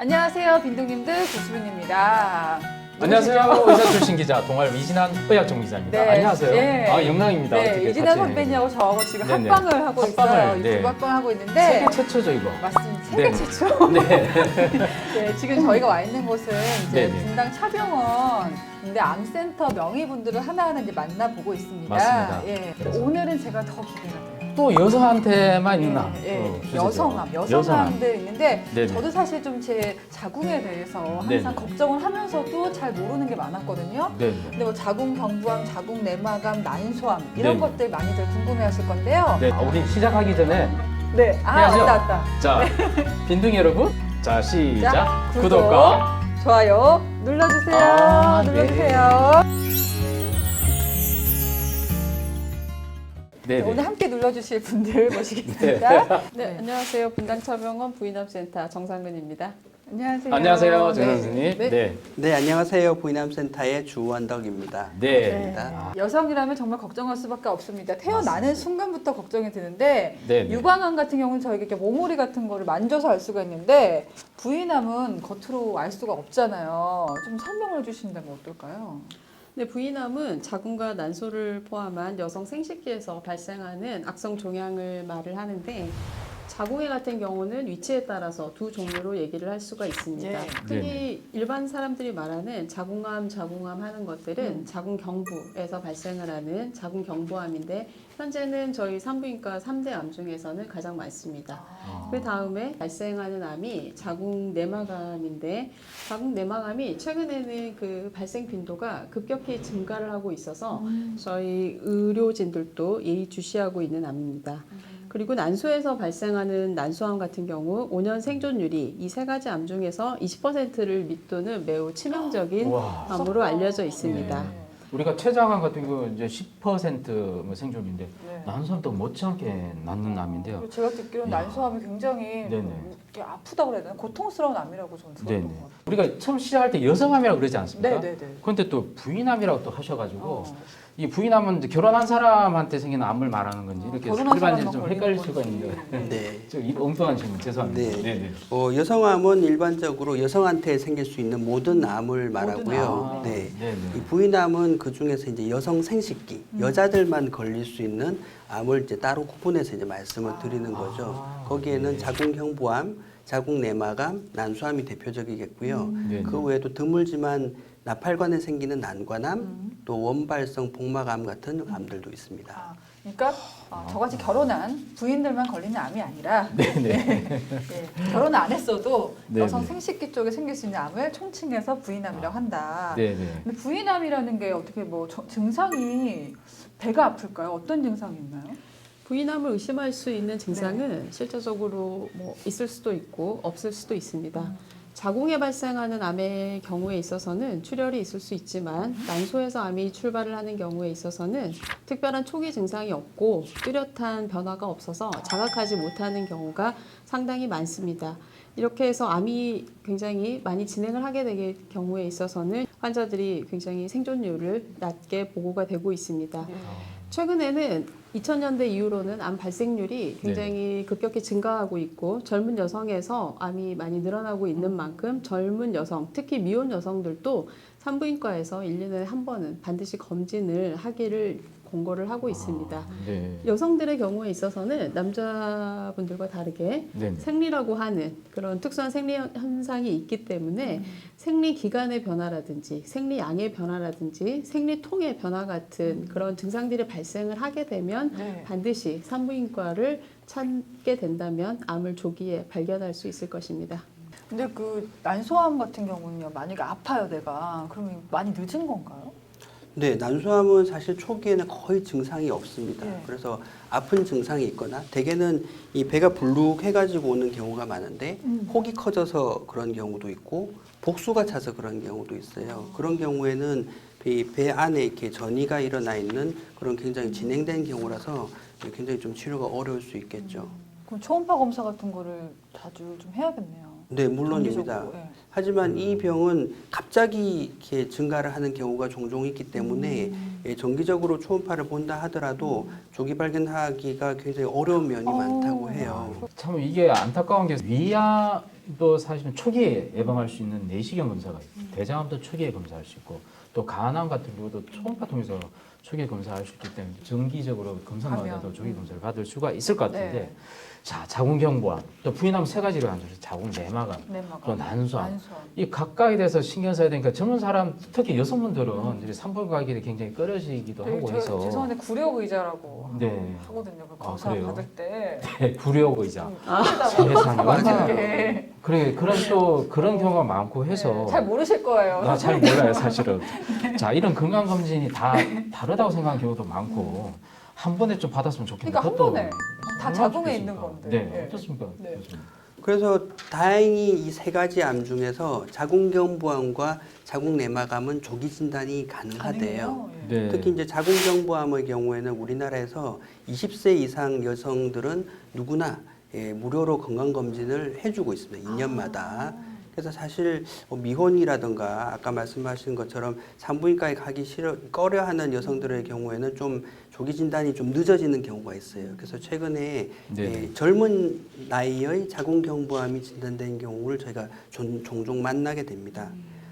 안녕하세요, 빈둥님들 조수빈입니다. 안녕하세요. 의사 출신 기자 동아일 이진한 의학 전문기자입니다. 네. 안녕하세요. 네. 아 영광입니다. 네, 어떻게 이진아 같이 선배님하고 저하고 지금 네네. 합방을 하고 있어요. 합방을, 네. 유튜브 합방 하고 있는데 세계 최초죠 이거. 맞습니다. 세계 네. 최초. 네. 네, 지금 저희가 와 있는 곳은 이제 네네. 분당 차병원 근데 암센터 명의분들을 하나하나 이제 만나보고 있습니다. 맞습니다. 예. 그래서. 오늘은 제가 더 기대가 돼요. 또 여성한테만 있나? 예, 예. 어, 주제죠. 여성암. 여성암들 있는데 네네. 저도 사실 좀 제 자궁에 대해서 항상 네네. 걱정을 하면서도 잘 모르는 게 많았거든요. 네. 근데 뭐 자궁 경부암, 자궁 내막암, 난소암 이런 네네. 것들 많이들 궁금해하실 건데요. 네. 아, 우리 시작하기 전에 네, 아 해야죠. 왔다 왔다. 자 빈둥이 여러분, 자 시작. 자, 구독. 구독과 좋아요 눌러주세요. 아, 네. 눌러주세요. 네. 오늘 함께 눌러주실 분들 모시겠습니다. 네, 안녕하세요. 분당차병원 부인암센터 정상근입니다. 안녕하세요. 안녕하세요, 네. 정 선생님. 네. 네. 네, 안녕하세요. 부인암센터의 주원덕입니다. 네. 네. 아, 여성이라면 정말 걱정할 수밖에 없습니다. 태어나는 순간부터 걱정이 되는데 네. 네. 유방암 같은 경우는 저희가 이렇게 모모리 같은 거를 만져서 알 수가 있는데 부인암은 겉으로 알 수가 없잖아요. 좀 설명을 해 주신다면 어떨까요? 네, 부인암은 자궁과 난소를 포함한 여성 생식기에서 발생하는 악성 종양을 말을 하는데 자궁에 같은 경우는 위치에 따라서 두 종류로 얘기를 할 수가 있습니다. 예. 흔히 일반 사람들이 말하는 자궁암, 자궁암 하는 것들은 음. 자궁 경부에서 발생을 하는 자궁 경부암인데 현재는 저희 산부인과 3대 암 중에서는 가장 많습니다. 아. 그 다음에 발생하는 암이 자궁 내막암인데 자궁 내막암이 최근에는 그 발생 빈도가 급격히 증가를 하고 있어서 저희 의료진들도 예의주시하고 있는 암입니다. 그리고 난소에서 발생하는 난소암 같은 경우 5년 생존율이 이 세 가지 암 중에서 20%를 밑도는 매우 치명적인 우와. 암으로 알려져 있습니다. 네. 우리가 췌장암 같은 경우 이제 10%뭐 생존인데 네. 난소암도 못지않게 낳는 암인데요. 제가 듣기로는 야. 난소암이 굉장히 네네. 아프다고 그래야 되나? 고통스러운 암이라고 저는 들었던 네네. 것 같아요. 우리가 처음 시작할 때 여성암이라고 그러지 않습니까? 네네네. 그런데 또 부인암이라고 또 하셔가지고 어. 이 부인암은 이제 결혼한 사람한테 생긴 암을 말하는 건지 어, 이렇게 결혼한 일반적으로 사람만 좀 걸리는 헷갈릴 수가. 있는데 네. 저 이- 엉뚱한 질문 죄송합니다. 네. 네네. 어, 여성암은 일반적으로 여성한테 생길 수 있는 모든 암을 말하고요. 아, 네. 네네. 이 부인암은 그 중에서 이제 여성 생식기, 여자들만 걸릴 수 있는 암을 이제 따로 구분해서 이제 말씀을 드리는 거죠. 아, 거기에는 네. 자궁경부암, 자궁내막암, 난소암이 대표적이겠고요. 네 네. 그 외에도 드물지만 나팔관에 생기는 난관암, 음. 또 원발성 복막암 같은 암들도 있습니다. 아, 그러니까 어, 저같이 결혼한 부인들만 걸리는 암이 아니라 네네. 예, 결혼 안 했어도 네네. 여성 생식기 쪽에 생길 수 있는 암을 총칭해서 부인암이라고 한다. 네네. 근데 부인암이라는 게 어떻게 뭐 저- 증상이 배가 아플까요? 어떤 증상이 있나요? 부인암을 의심할 수 있는 증상은 실제적으로 뭐 있을 수도 있고 없을 수도 있습니다. 자궁에 발생하는 암의 경우에 있어서는 출혈이 있을 수 있지만 난소에서 암이 출발을 하는 경우에 있어서는 특별한 초기 증상이 없고 뚜렷한 변화가 없어서 자각하지 못하는 경우가 상당히 많습니다. 이렇게 해서 암이 굉장히 많이 진행을 하게 될 경우에 있어서는 환자들이 굉장히 생존율을 낮게 보고가 되고 있습니다. 최근에는 2000년대 이후로는 암 발생률이 굉장히 급격히 증가하고 있고 젊은 여성에서 암이 많이 늘어나고 있는 만큼 젊은 여성, 특히 미혼 여성들도 산부인과에서 1년에 한 번은 반드시 검진을 하기를 권고를 하고 있습니다. 네. 여성들의 경우에 있어서는 남자분들과 다르게 네네. 생리라고 하는 그런 특수한 생리 현상이 있기 때문에 생리 기간의 변화라든지 생리 양의 변화라든지 생리 통의 변화 같은 그런 증상들이 발생을 하게 되면 네. 반드시 산부인과를 찾게 된다면 암을 조기에 발견할 수 있을 것입니다. 근데 그 난소암 같은 경우는요, 만약에 아파요, 내가. 그러면 많이 늦은 건가요? 네, 난소암은 사실 초기에는 거의 증상이 없습니다. 네. 그래서 아픈 증상이 있거나 대개는 이 배가 불룩해가지고 오는 경우가 많은데 음. 혹이 커져서 그런 경우도 있고 복수가 차서 그런 경우도 있어요. 그런 경우에는 이 배 안에 이렇게 전이가 일어나 있는 그런 굉장히 진행된 경우라서 굉장히 좀 치료가 어려울 수 있겠죠. 그럼 초음파 검사 같은 거를 자주 좀 해야겠네요. 네, 물론입니다. 예. 하지만 이 병은 갑자기 이렇게 증가를 하는 경우가 종종 있기 때문에 음. 예, 정기적으로 초음파를 본다 하더라도 조기 발견하기가 굉장히 어려운 면이 어. 많다고 해요. 참 이게 안타까운 게 위암도 사실은 초기에 예방할 수 있는 내시경 검사가 있고 대장암도 초기에 검사할 수 있고 또 간암 같은 경우도 초음파 통해서 초기에 검사할 수 있기 때문에 정기적으로 검사마다도. 조기 검사를 받을 수가 있을 것 같은데 네. 자 자궁경부암 또 부인하면 세 가지로 나눠서 자궁 내막암 내막암, 또 난소암 난소암. 이 각각에 대해서 신경 써야 되니까 젊은 사람 특히 여성분들은 이제 산불 가기를 굉장히 꺼려지기도 저희- 하고 저- 해서 죄송한데 구력 의자라고 네. 하거든요. 그 아, 검사 그래요? 받을 때. 구력 의자 좀 세상에 하게. 그래 그런 또 그런 경우가 많고 해서 네, 잘 모르실 거예요. 나 잘 몰라요 사실은 자 이런 건강 검진이 다 다 르다고 생각하는 경우도 많고 한 번에 좀 받았으면 좋겠는데 그러니까 한 번에 다 자궁에? 있는 건데. 네, 네. 어떻습니까 네. 교수님? 그래서 다행히 이 세 가지 암 중에서 자궁경부암과 자궁내막암은 조기 진단이 가능하대요. 가능해요. 예. 네. 특히 이제 자궁경부암의 경우에는 우리나라에서 20세 이상 여성들은 누구나 예, 무료로 건강 검진을 해주고 있습니다. 2년마다. 그래서 사실 뭐 미혼이라든가 아까 말씀하신 것처럼 산부인과에 가기 싫어 꺼려하는 여성들의 경우에는 좀 조기 진단이 좀 늦어지는 경우가 있어요. 그래서 최근에 네. 예, 젊은 나이의 자궁경부암이 진단된 경우를 저희가 종, 종종 만나게 됩니다.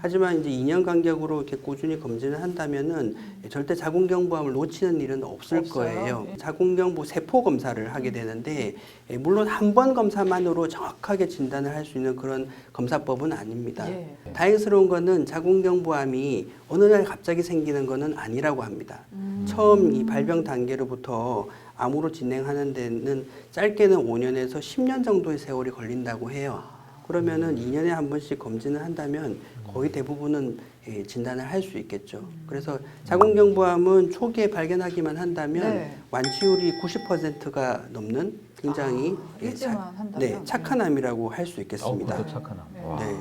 하지만 이제 2년 간격으로 이렇게 꾸준히 검진을 한다면은 절대 자궁경부암을 놓치는 일은 없을 없어요? 거예요. 예. 자궁경부 세포 검사를 하게 되는데 예, 물론 한 번 검사만으로 정확하게 진단을 할 수 있는 그런 검사법은 아닙니다. 예. 다행스러운 거는 자궁경부암이 어느 날 갑자기 생기는 거는 아니라고 합니다. 음. 처음 이 발병 단계로부터 암으로 진행하는 데는 짧게는 5년에서 10년 정도의 세월이 걸린다고 해요. 그러면은 2년에 한 번씩 검진을 한다면 거의 대부분은 예, 진단을 할 수 있겠죠. 그래서 자궁경부암은 초기에 발견하기만 한다면 네. 완치율이 90%가 넘는 굉장히 아, 예, 일찍만 자- 한다면? 네, 착한 암이라고 할수 어, 있겠습니다. 그것도 착한 암. 네. 와. 네.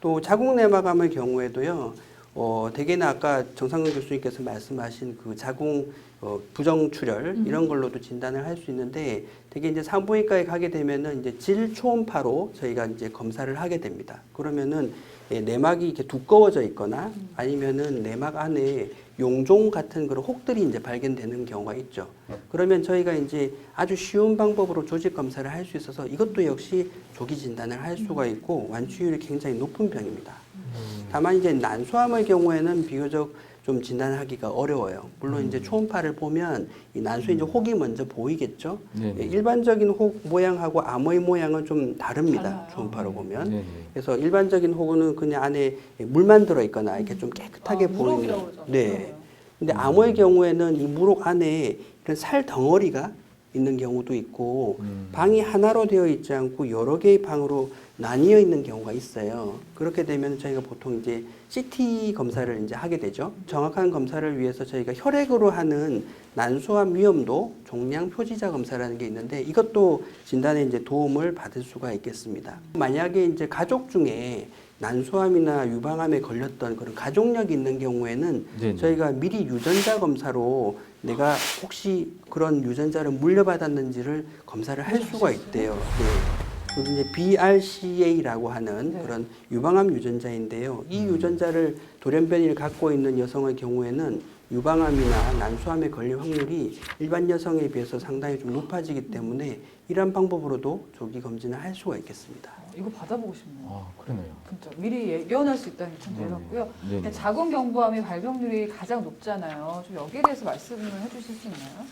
또 자궁내막암의 경우에도요. 어, 대개는 아까 정상근 교수님께서 말씀하신 그 자궁 어, 부정출혈 이런 걸로도 진단을 할 수 있는데 대개 이제 산부인과에 가게 되면은 이제 질 초음파로 저희가 이제 검사를 하게 됩니다. 그러면은 예, 내막이 이렇게 두꺼워져 있거나 아니면은 내막 안에 용종 같은 그런 혹들이 이제 발견되는 경우가 있죠. 그러면 저희가 이제 아주 쉬운 방법으로 조직 검사를 할 수 있어서 이것도 역시 조기 진단을 할 수가 있고 완치율이 굉장히 높은 병입니다. 다만 이제 난소암의 경우에는 비교적 좀 진단하기가 어려워요. 물론 이제 초음파를 보면 이 난소에 이제 혹이 먼저 보이겠죠. 네. 예, 일반적인 혹 모양하고 암의 모양은 좀 다릅니다. 달라요. 초음파로 보면. 네, 네. 그래서 일반적인 혹은 그냥 안에 물만 들어 있거나 이렇게 좀 깨끗하게 아, 보이는. 네. 근데 암의 경우에는 이 무록 안에 이런 살 덩어리가 있는 경우도 있고 음. 방이 하나로 되어 있지 않고 여러 개의 방으로 나뉘어 있는 경우가 있어요. 그렇게 되면 저희가 보통 이제 CT 검사를 이제 하게 되죠. 정확한 검사를 위해서 저희가 혈액으로 하는 난소암 위험도 종양 표지자 검사라는 게 있는데 이것도 진단에 이제 도움을 받을 수가 있겠습니다. 만약에 이제 가족 중에 난소암이나 유방암에 걸렸던 그런 가족력이 있는 경우에는 네네. 저희가 미리 유전자 검사로 내가 혹시 그런 유전자를 물려받았는지를 검사를 할 수가 있대요. 네. 그게 이제 BRCA라고 하는 네. 그런 유방암 유전자인데요. 이 유전자를 돌연변이를 갖고 있는 여성의 경우에는 유방암이나 난소암에 걸릴 확률이 일반 여성에 비해서 상당히 좀 높아지기 때문에 이러한 방법으로도 조기 검진을 할 수가 있겠습니다. 어, 이거 받아보고 싶네요. 아 그러네요. 진짜 미리 예견할 수 있다는 게참 네네. 놀랍고요. 네네. 자궁경부암이 발병률이 가장 높잖아요. 좀 여기에 대해서 말씀을 해주실 수 있나요?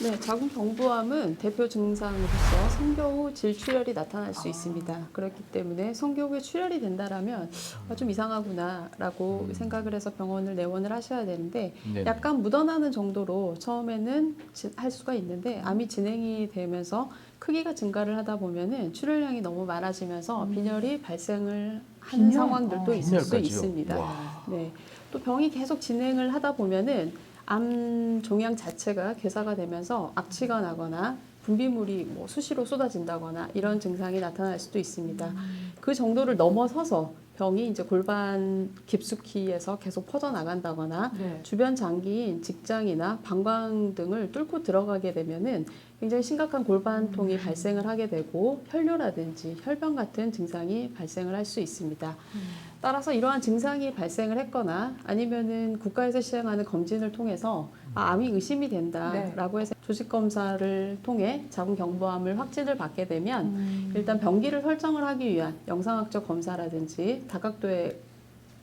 네, 자궁 경부암은 대표 증상으로서 성교 후 질출혈이 나타날 수 있습니다. 그렇기 때문에 성교 후에 출혈이 된다라면 아, 좀 이상하구나라고 음. 생각을 해서 병원을 내원을 하셔야 되는데 네네. 약간 묻어나는 정도로 처음에는 지- 할 수가 있는데 암이 진행이 되면서 크기가 증가를 하다 보면은 출혈량이 너무 많아지면서 빈혈이 발생을 하는 빈혈? 상황들도 어, 있을 수 빈혈까지요? 있습니다. 와. 네. 또 병이 계속 진행을 하다 보면은 암 종양 자체가 괴사가 되면서 악취가 나거나 분비물이 뭐 수시로 쏟아진다거나 이런 증상이 나타날 수도 있습니다. 그 정도를 넘어서서 병이 이제 골반 깊숙이에서 계속 퍼져 나간다거나 네. 주변 장기인 직장이나 방광 등을 뚫고 들어가게 되면은 굉장히 심각한 골반통이 발생을 하게 되고 혈뇨라든지 혈변 같은 증상이 발생을 할 수 있습니다. 따라서 이러한 증상이 발생을 했거나 아니면은 국가에서 시행하는 검진을 통해서 아, 암이 의심이 된다라고 해서 조직 검사를 통해 자궁 경부암을 확진을 받게 되면 음. 일단 병기를 설정을 하기 위한 영상학적 검사라든지 다각도의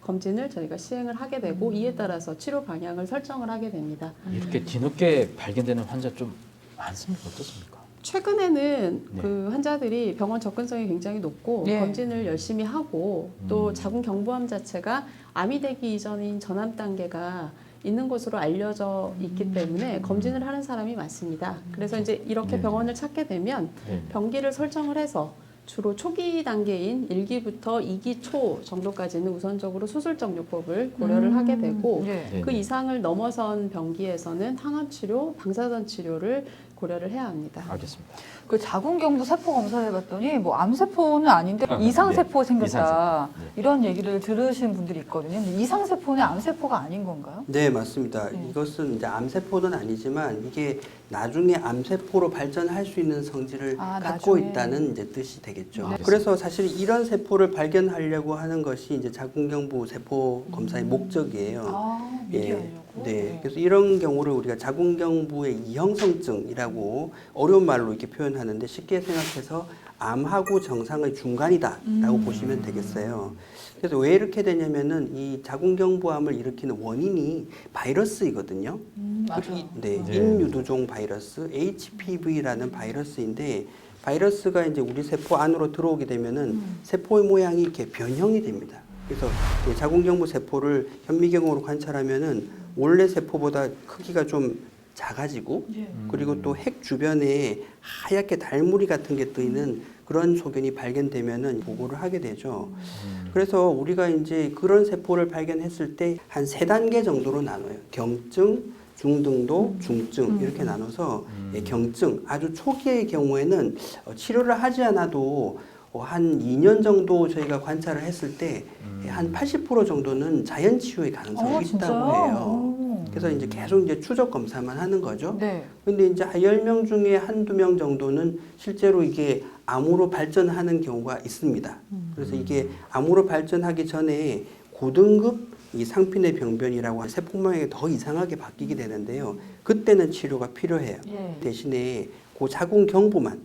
검진을 저희가 시행을 하게 되고 이에 따라서 치료 방향을 설정을 하게 됩니다. 이렇게 뒤늦게 발견되는 환자 좀 많습니까? 어떻습니까? 최근에는 네. 그 환자들이 병원 접근성이 굉장히 높고 네. 검진을 열심히 하고 또 음. 자궁 경부암 자체가 암이 되기 이전인 전암 단계가 있는 것으로 알려져 있기 때문에 검진을 하는 사람이 많습니다. 그래서 이제 이렇게 네. 병원을 찾게 되면 네. 병기를 설정을 해서 주로 초기 단계인 1기부터 2기 초 정도까지는 우선적으로 수술 정료법을 고려를 음. 하게 되고 네. 네. 그 이상을 넘어선 병기에서는 항암 치료, 방사선 치료를 고려를 해야 합니다. 알겠습니다. 그 자궁경부 세포 검사해봤더니 뭐 암세포는 아닌데 아, 이상세포 네. 생겼다 이상세포. 네. 이런 얘기를 들으신 분들이 있거든요. 근데 이상세포는 암세포가 아닌 건가요? 네, 맞습니다. 네. 이것은 이제 암세포는 아니지만 이게 나중에 암세포로 발전할 수 있는 성질을 아, 갖고 나중에. 있다는 이제 뜻이 되겠죠. 네. 그래서 사실 이런 세포를 발견하려고 하는 것이 이제 자궁경부 세포 검사의 목적이에요. 아 미리 예. 하려고. 네. 그래서 이런 경우를 우리가 자궁경부의 이형성증이라고 어려운 말로 이렇게 표현하는데 쉽게 생각해서 암하고 정상의 중간이다라고 음. 보시면 되겠어요. 그래서 왜 이렇게 되냐면은 이 자궁경부암을 일으키는 원인이 바이러스이거든요. 음, 맞아. 이- 네, 네. 인유두종 바이러스 HPV라는 바이러스인데 바이러스가 이제 우리 세포 안으로 들어오게 되면은 음. 세포의 모양이 이렇게 변형이 됩니다. 그래서 이 자궁경부 세포를 현미경으로 관찰하면은 원래 세포보다 크기가 좀 작아지고 예. 그리고 또 핵 주변에 하얗게 달무리 같은 게 뜨이는 그런 소견이 발견되면은 보고를 하게 되죠. 음. 그래서 우리가 이제 그런 세포를 발견했을 때 한 세 단계 정도로 나눠요. 경증, 중등도, 중증 이렇게 나눠서 음. 예, 경증 아주 초기의 경우에는 어, 치료를 하지 않아도 어, 한 2년 정도 저희가 관찰을 했을 때 음. 한80% 정도는 자연 치유의 가능성이 어, 있다고 진짜요? 해요. 오. 그래서 이제 계속 이제 추적 검사만 하는 거죠. 네. 근데 이제 10명 중에 한두 명 정도는 실제로 이게 암으로 발전하는 경우가 있습니다. 그래서 이게 암으로 발전하기 전에 고등급 이 상핀의 병변이라고 세포 모양이 더 이상하게 바뀌게 되는데요. 그때는 치료가 필요해요. 예. 대신에 그 자궁 경부만.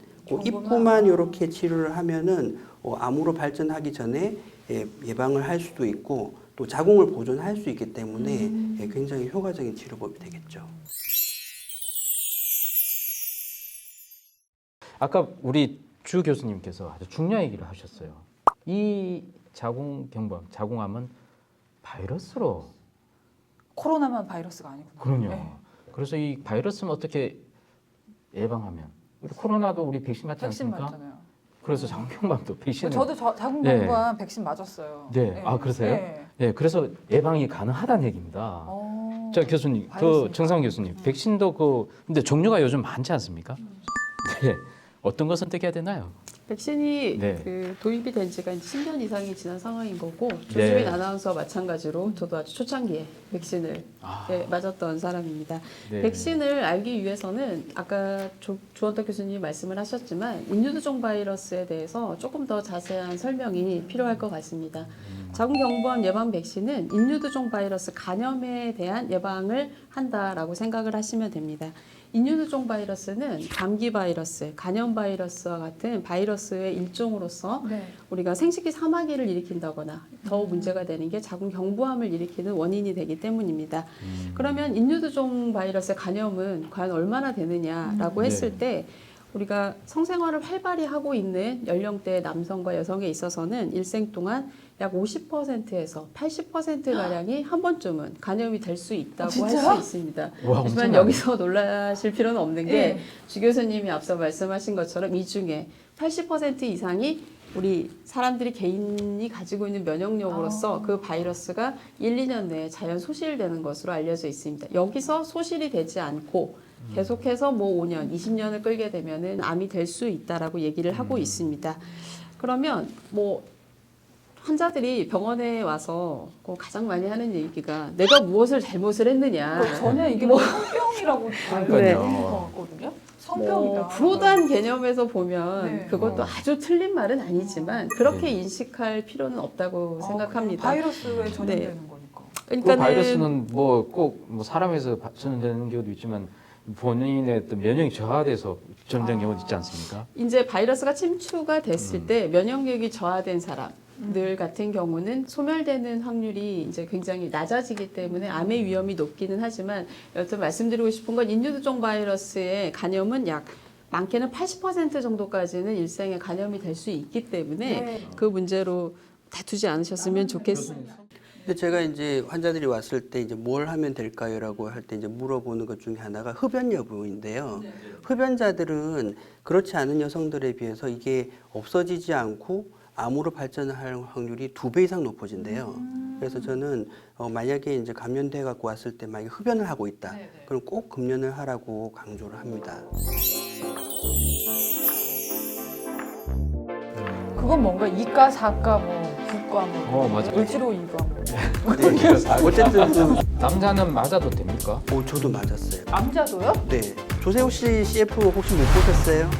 입구만 이렇게 치료를 하면은 어, 암으로 발전하기 전에 예, 예방을 할 수도 있고 또 자궁을 보존할 수 있기 때문에 음. 예, 굉장히 효과적인 치료법이 되겠죠. 아까 우리 주 교수님께서 아주 중요한 얘기를 하셨어요. 이 자궁 경부암, 자궁암은 바이러스로 코로나만 바이러스가 아니구나. 그럼요. 네. 그래서 이 바이러스는 어떻게 예방하면 우리 코로나도 우리 백신 맞지 백신 않습니까? 맞잖아요. 그래서 자궁경부암도 백신을 저도 저, 자궁경부암 백신 맞았어요. 네. 아, 그러세요? 네. 예, 그래서 예방이 가능하다는 얘기입니다. 어. 자 교수님, 그 바이러스니까. 정상 교수님, 백신도 그 근데 종류가 요즘 많지 않습니까? 네, 어떤 거 선택해야 되나요? 백신이 네. 그 도입이 된 지가 이제 10년 이상이 지난 상황인 거고 네. 조수인 아나운서와 마찬가지로 저도 아주 초창기에 백신을 아, 네, 맞았던 사람입니다. 네. 백신을 알기 위해서는 아까 조, 주원덕 교수님 말씀을 하셨지만 인유두종 바이러스에 대해서 조금 더 자세한 설명이 필요할 것 같습니다. 자궁경부암 예방 백신은 인유두종 바이러스 간염에 대한 예방을 한다라고 생각을 하시면 됩니다. 인유두종 바이러스는 감기 바이러스, 간염 바이러스와 같은 바이러스의 일종으로서 네. 우리가 생식기 사마귀를 일으킨다거나 더 문제가 되는 게 자궁 경부암을 일으키는 원인이 되기 때문입니다. 음. 그러면 인유두종 바이러스의 간염은 과연 얼마나 되느냐라고 음. 했을 네. 때 우리가 성생활을 활발히 하고 있는 연령대 남성과 여성에 있어서는 일생 동안 약 50%에서 80% 가량이 한 번쯤은 간염이 될 수 있다고 할 진짜요? 수 있습니다. 와, 하지만. 여기서 놀라실 필요는 없는 게 예. 주 교수님이 앞서 말씀하신 것처럼 이 중에 80% 이상이 우리 사람들이 개인이 가지고 있는 면역력으로서 아. 그 바이러스가 1, 2년 내에 자연 소실되는 것으로 알려져 있습니다. 여기서 소실이 되지 않고 계속해서 뭐 5년, 20년을 끌게 되면은 암이 될 수 있다라고 얘기를 하고 있습니다. 그러면 뭐 환자들이 병원에 와서 꼭 가장 많이 하는 얘기가 내가 무엇을 잘못을 했느냐. 전에 이게 뭐 성병이라고 그러니까요. 알고 있거든요. 성병이다. 뭐 불호단 개념에서 보면 네. 그것도 어. 아주 틀린 말은 아니지만 그렇게 네. 인식할 필요는 없다고 어, 생각합니다. 바이러스에 전염되는 거니까. 그 그러니까는 바이러스는 뭐 꼭 뭐 사람에서 바- 전염되는 경우도 있지만 본인의 어떤 면역이 저하돼서 전염되는 아. 경우도 있지 않습니까? 이제 바이러스가 침투가 됐을 음. 때 면역력이 저하된 사람 들 같은 경우는 소멸되는 확률이 이제 굉장히 낮아지기 때문에 암의 위험이 높기는 하지만 여튼 말씀드리고 싶은 건 인유두종 바이러스의 간염은 약 많게는 80% 정도까지는 일생에 간염이 될 수 있기 때문에 네. 그 문제로 다투지 않으셨으면 좋겠습니다. 근데 제가 이제 환자들이 왔을 때 이제 뭘 하면 될까요라고 할 때 이제 물어보는 것 중에 하나가 흡연 여부인데요. 흡연자들은 그렇지 않은 여성들에 비해서 이게 없어지지 않고 암으로 발전할 확률이 두 배 이상 높아진대요. 그래서 저는 어, 만약에 이제 감염돼 갖고 왔을 때 만약에 흡연을 하고 있다. 그럼 꼭 금연을 하라고 강조를 합니다. 그건 뭔가 이과, 사과, 뭐 국과, 뭐 어, 맞아. 을지로 이과. 뭐. 네. 어쨌든 그, 남자는 맞아도 됩니까? 오, 저도 맞았어요. 남자도요? 네. 조세호 씨 CF 혹시 못 보셨어요?